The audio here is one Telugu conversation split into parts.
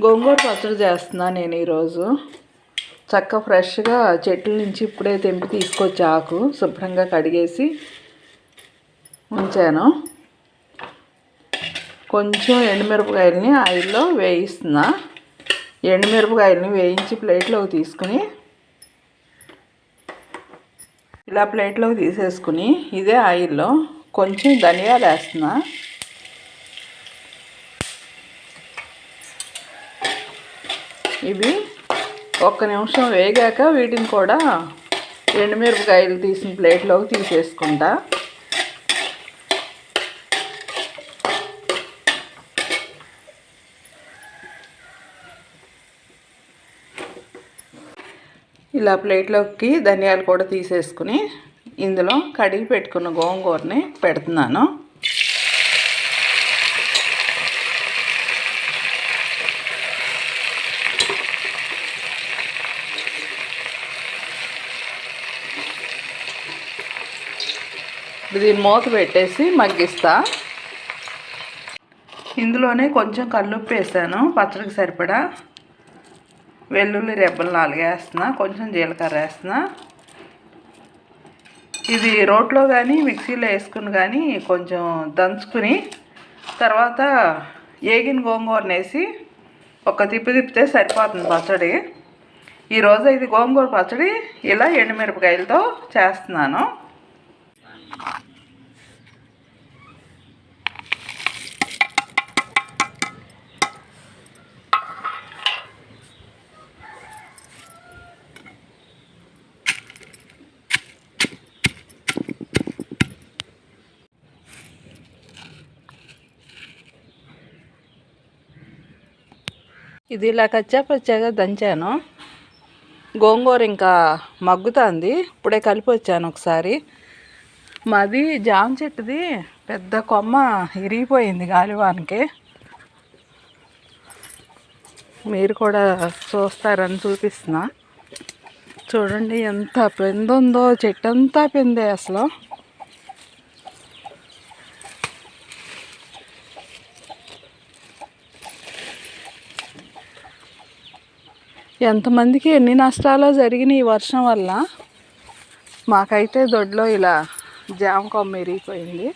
గోంగూర పచ్చడి చేస్తున్నా నేను ఈరోజు. చక్క ఫ్రెష్గా చెట్ల నుంచి ఇప్పుడే తెంపి తీసుకొచ్చి ఆకు శుభ్రంగా కడిగేసి ఉంచాను. కొంచెం ఎండుమిరపకాయలని ఆయిల్లో వేయిస్తున్నా. ఎండుమిరపకాయలని వేయించి ప్లేట్లోకి తీసుకుని ఇలా ప్లేట్లోకి తీసేసుకుని ఇదే ఆయిల్లో కొంచెం ధనియాలు వేస్తున్నా. ఇవి ఒక్క నిమిషం వేగాక వీటిని కూడా ఎండుమిరపకాయలు తీసిన ప్లేట్లోకి తీసేసుకుంటా. ఇలా ప్లేట్లోకి ధనియాలు కూడా తీసేసుకుని ఇందులో కడిగి పెట్టుకున్న గోంగూరని పెడుతున్నాను. దీన్ని మూత పెట్టేసి మగ్గిస్తా. ఇందులోనే కొంచెం కల్లుప్పు వేసాను పచ్చడికి సరిపడా వెల్లుల్లి రెబ్బలు నాలుగు వేస్తున్నా కొంచెం జీలకర్ర వేస్తున్నా. ఇది రోట్లో కానీ మిక్సీలో వేసుకుని కానీ కొంచెం దంచుకుని తర్వాత ఏగిన గోంగూరను వేసి ఒక తిప్పి తిప్పితే సరిపోతుంది పచ్చడి. ఈరోజు ఇది గోంగూర పచ్చడి ఇలా ఎండుమిరపకాయలతో చేస్తున్నాను. ఇది ఇలా కచ్చా పచ్చాగా దంచాను. గోంగూర ఇంకా మగ్గుతుంది. ఇప్పుడే కలిపి వచ్చాను ఒకసారి. మాది జామ చెట్టుది పెద్ద కొమ్మ ఇరిగిపోయింది గాలివానికి. మీరు కూడా చూస్తారని చూపిస్తున్నా. చూడండి ఎంత పెందుందో చెట్టు అంతా పెందే అసలు. ఎంతమందికి ఎన్ని నష్టాలు జరిగినాయి ఈ వర్షం వల్ల? మాకైతే దొడ్లో ఇలా జామ కొమ్మ ఎరిగిపోయింది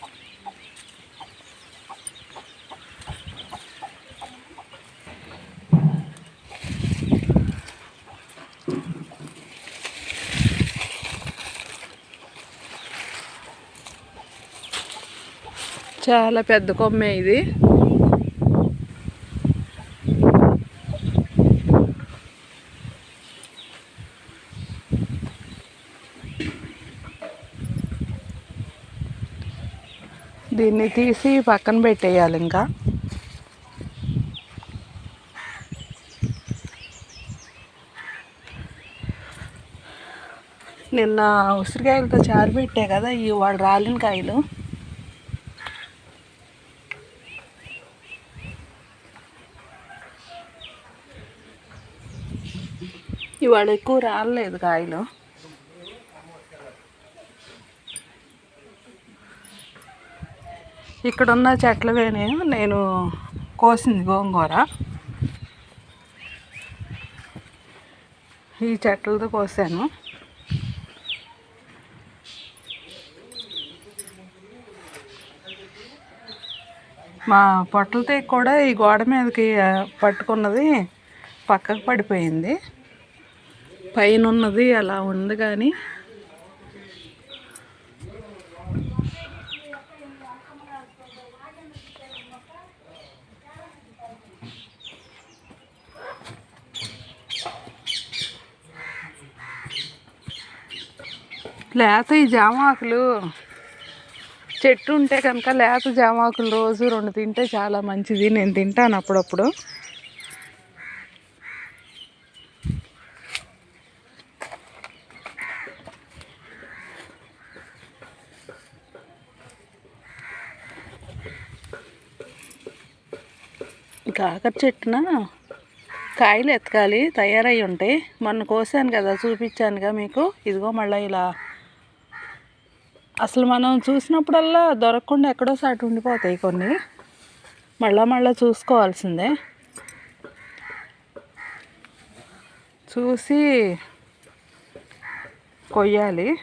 చాలా పెద్ద కొమ్మే ఇది. దీన్ని తీసి పక్కన పెట్టేయాలి ఇంకా. నిన్న ఉసిరికాయలతో చారు పెట్టే కదా ఈ వాడు రాలిన కాయలు. ఇవాళ ఎక్కువ రాలేదు కాయలు. ఇక్కడున్న చెట్లవేనే నేను కోసింది గోంగూర. ఈ చెట్లతో కోసాను. మా పొట్టలతో కూడా ఈ గోడ మీదకి పట్టుకున్నది పక్కకు పడిపోయింది. పైన ఉన్నది అలా ఉంది కానీ లేత ఈ జామాకులు. చెట్టు ఉంటే కనుక లేత జామాకులు రోజు రెండు తింటే చాలా మంచిది. నేను తింటాను అప్పుడప్పుడు. కాకర చెట్టున? కాయలు ఎతకాలి తయారై ఉంటాయి. మొన్న కోసాను కదా చూపించానుగా మీకు. ఇదిగో మళ్ళీ ఇలా అసలు మనం చూసినప్పుడల్లా దొరకకుండా ఎక్కడో సాటి ఉండిపోతాయి కొన్ని. మళ్ళా మళ్ళీ చూసుకోవాల్సిందే. చూసి కొయ్యాలి.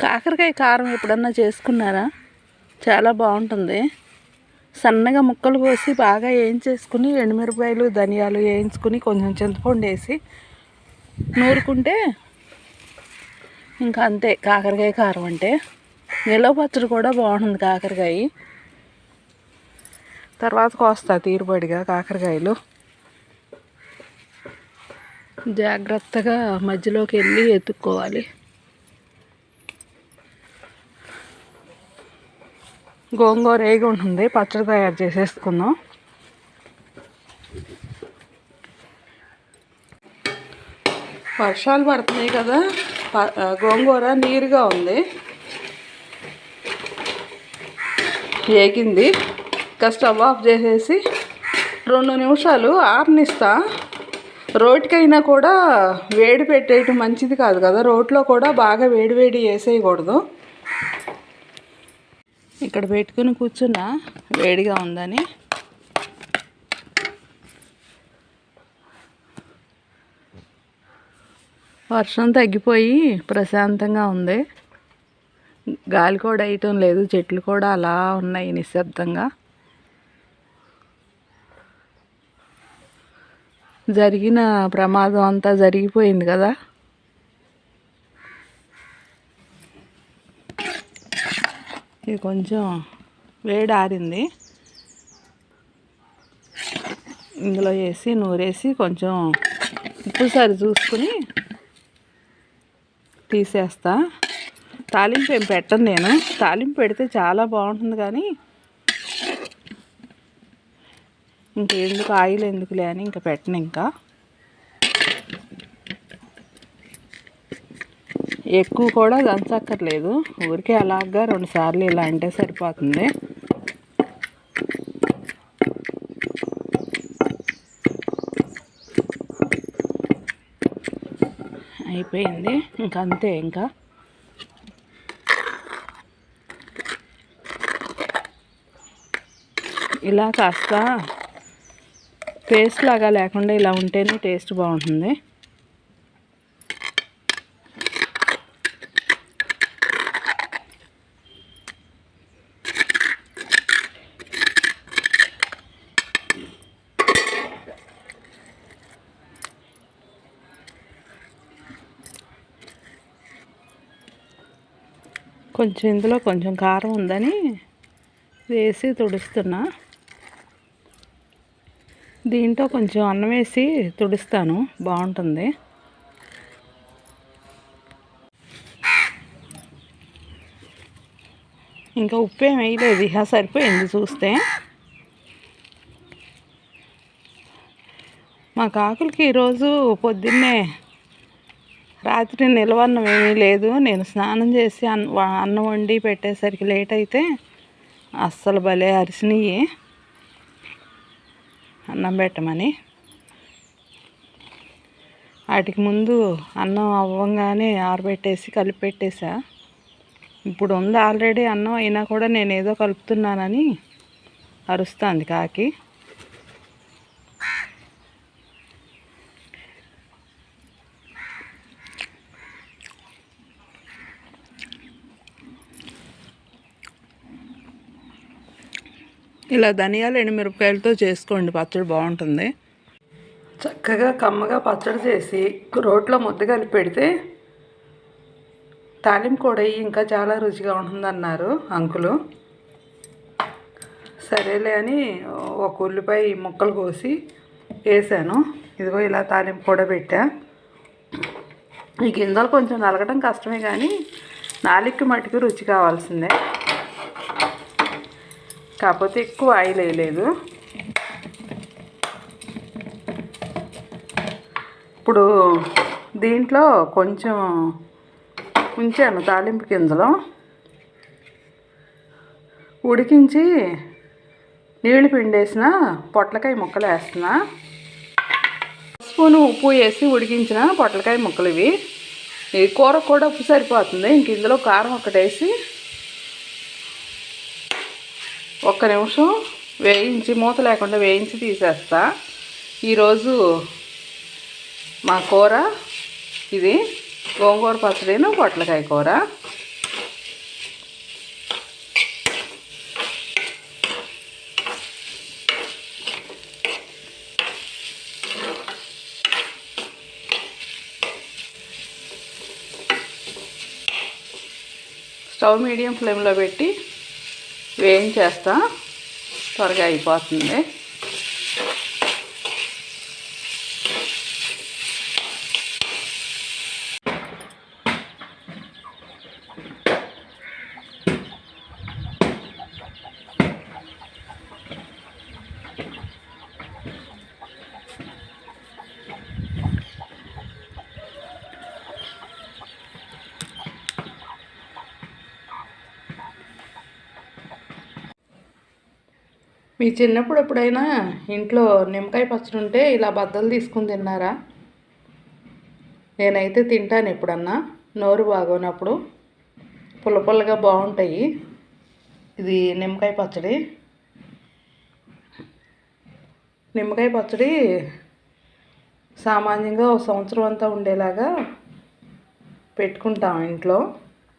కాకరకాయ కారం ఎప్పుడన్నా చేసుకున్నారా? చాలా బాగుంటుంది. సన్నగా ముక్కలు కోసి బాగా వేయించేసుకుని ఎండుమిరపకాయలు ధనియాలు వేయించుకుని కొంచెం చింతపండు వేసి నూరుకుంటే ఇంకా అంతే. కాకరకాయ కారం అంటే నిలవ పచ్చడి కూడా బాగుంటుంది కాకరకాయ. తర్వాత కోస్తా తీరుబడిగా కాకరకాయలు. జాగ్రత్తగా మధ్యలోకి వెళ్ళి ఎత్తుక్కోవాలి. గోంగూర ఏగి ఉంటుంది పచ్చడి తయారు చేసేసుకుందాం. వర్షాలు పడుతున్నాయి కదా గోంగూర నీరుగా ఉంది. ఏగింది ఇంకా స్టవ్ ఆఫ్ చేసేసి రెండు నిమిషాలు ఆర్నిస్తా. రోటికైనా కూడా వేడి పెట్టేయటం మంచిది కాదు కదా రోట్లో కూడా బాగా వేడి వేడి వేసేయకూడదు. ఇక్కడ పెట్టుకుని కూర్చున్నా వేడిగా ఉందని. వర్షం తగ్గిపోయి ప్రశాంతంగా ఉంది. గాలి కూడా వేయటం లేదు చెట్లు కూడా అలా ఉన్నాయి నిశ్శబ్దంగా. జరిగిన ప్రమాదం అంతా జరిగిపోయింది కదా. ఇది కొంచెం వేడి ఆరింది. ఇందులో వేసి నూరేసి కొంచెం ఉప్పు సరి చూసుకుని తీసేస్తా. తాలింపు ఏం పెట్టను నేను. తాలింపు పెడితే చాలా బాగుంటుంది కానీ ఇంకెందుకు ఆయిల్ ఎందుకులే అని ఇంకా పెట్టను ఇంకా. ఎక్కువ కూడా దంచక్కర్లేదు. ఊరికే అలాగా రెండు సార్లు ఇలా అంటే సరిపోతుంది. అయిపోయింది. ఇంకా అంతే ఇంకా. ఇలా కాస్త పేస్ట్ లాగా లేకుండా ఇలా ఉంటేనే టేస్ట్ బాగుంటుంది. కొంచెం ఇందులో కొంచెం కారం ఉందని వేసి తుడుస్తున్నా. దీంట్లో కొంచెం అన్నం వేసి తుడుస్తాను. బాగుంటుంది. ఇంకా ఉప్పు ఏం వేయలేదు. ఇహ సరిపోయింది చూస్తే. మా కాకులకి ఈరోజు పొద్దున్నే రాత్రి నిలవన్నం ఏమీ లేదు. నేను స్నానం చేసి అన్న అన్నం వండి పెట్టేసరికి లేట్ అయితే అస్సలు భలే అరిసినాయి అన్నం పెట్టమని. వాటికి ముందు అన్నం అవ్వగానే ఆరబెట్టేసి కలిపి పెట్టేసా. ఇప్పుడు ఉంది ఆల్రెడీ అన్నం అయినా కూడా నేను ఏదో కలుపుతున్నానని అరుస్తుంది కాకి. ఇలా ధనియాలు ఎండుమిరపకాయలతో చేసుకోండి పచ్చడి బాగుంటుంది. చక్కగా కమ్మగా పచ్చడి చేసి రోట్లో ముద్ద కలిపి పెడితే తాలింపు కూడా ఇంకా చాలా రుచిగా ఉంటుందన్నారు అంకులు. సరేలే అని ఒక ఉల్లిపాయ ముక్కలు కోసి వేసాను. ఇదిగో ఇలా తాలింపు కూడా పెట్టా. ఈ గింజలు కొంచెం నలగడం కష్టమే కానీ నాలిక్కి మటుకు రుచి కావాల్సిందే. కాకపోతే ఎక్కువ ఆయిల్ వేయలేదు. ఇప్పుడు దీంట్లో కొంచెం ఉంచాను తాలింపు గింజలు. ఉడికించి నీళ్ళు పిండేసిన పొట్లకాయ ముక్కలు వేస్తున్నా. స్పూన్ ఉప్పు వేసి ఉడికించిన పొట్లకాయ ముక్కలు ఇవి. ఈ కూర కూడా ఉప్పు సరిపోతుంది. ఇంక ఇందులో కారం ఒకటి వేసి ఒక్క నిమిషం వేయించి మూత లేకుండా వేయించి తీసేస్తా. ఈరోజు మా కూర ఇది గోంగూర పచ్చడిను పొట్లకాయ కూర. స్టవ్ మీడియం ఫ్లేమ్లో పెట్టి వేయించేస్తా. త్వరగా అయిపోతుంది. మీ చిన్నప్పుడు ఎప్పుడైనా ఇంట్లో నిమ్మకాయ పచ్చడి ఉంటే ఇలా బద్దలు తీసుకుని తిన్నారా? నేనైతే తింటాను ఎప్పుడన్నా నోరు బాగోనప్పుడు. పుల్ల పుల్లగా బాగుంటాయి. ఇది నిమ్మకాయ పచ్చడి. నిమ్మకాయ పచ్చడి సామాన్యంగా ఒక సంవత్సరం అంతా ఉండేలాగా పెట్టుకుంటాం ఇంట్లో.